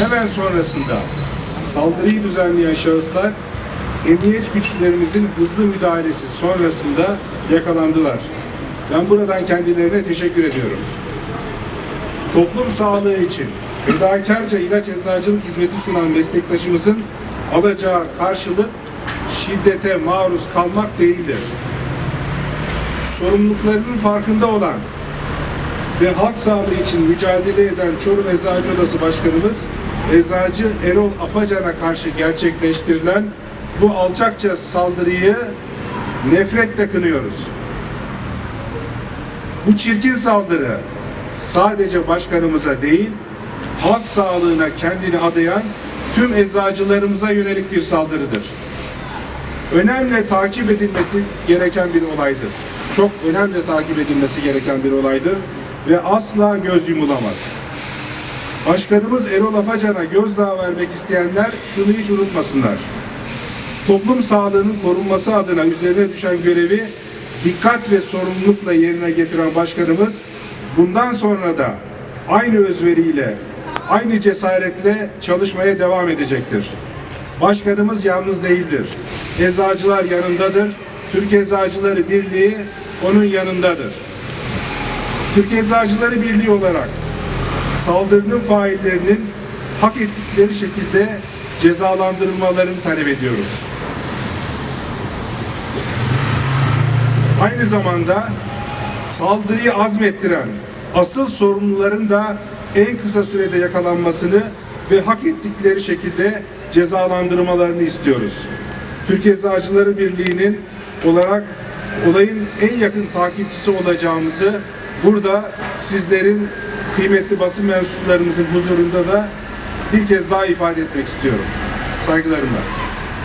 Hemen sonrasında saldırıyı düzenleyen şahıslar emniyet güçlerimizin hızlı müdahalesi sonrasında yakalandılar. Ben buradan kendilerine teşekkür ediyorum. Toplum sağlığı için fedakarca ilaç eczacılık hizmeti sunan meslektaşımızın alacağı karşılık şiddete maruz kalmak değildir. Sorumluluklarının farkında olan ve halk sağlığı için mücadele eden Çorum Eczacı Odası Başkanımız Eczacı Erol Afacan'a karşı gerçekleştirilen bu alçakça saldırıyı nefretle kınıyoruz. Bu çirkin saldırı sadece başkanımıza değil, halk sağlığına kendini adayan tüm eczacılarımıza yönelik bir saldırıdır. Önemli takip edilmesi gereken bir olaydır. Çok önemli takip edilmesi gereken bir olaydır ve asla göz yumulamaz. Başkanımız Erol Afacan'a gözdağı vermek isteyenler şunu hiç unutmasınlar. Toplum sağlığının korunması adına üzerine düşen görevi dikkat ve sorumlulukla yerine getiren başkanımız bundan sonra da aynı özveriyle, aynı cesaretle çalışmaya devam edecektir. Başkanımız yalnız değildir. Eczacılar yanındadır. Türk Eczacıları Birliği onun yanındadır. Türk Eczacıları Birliği olarak saldırının faillerinin hak ettikleri şekilde cezalandırılmalarını talep ediyoruz. Aynı zamanda saldırıyı azmettiren asıl sorumluların da en kısa sürede yakalanmasını ve hak ettikleri şekilde cezalandırmalarını istiyoruz. Türk Eczacıları Birliği'nin olarak olayın en yakın takipçisi olacağımızı burada sizlerin kıymetli basın mensuplarımızın huzurunda da bir kez daha ifade etmek istiyorum. Saygılarımla.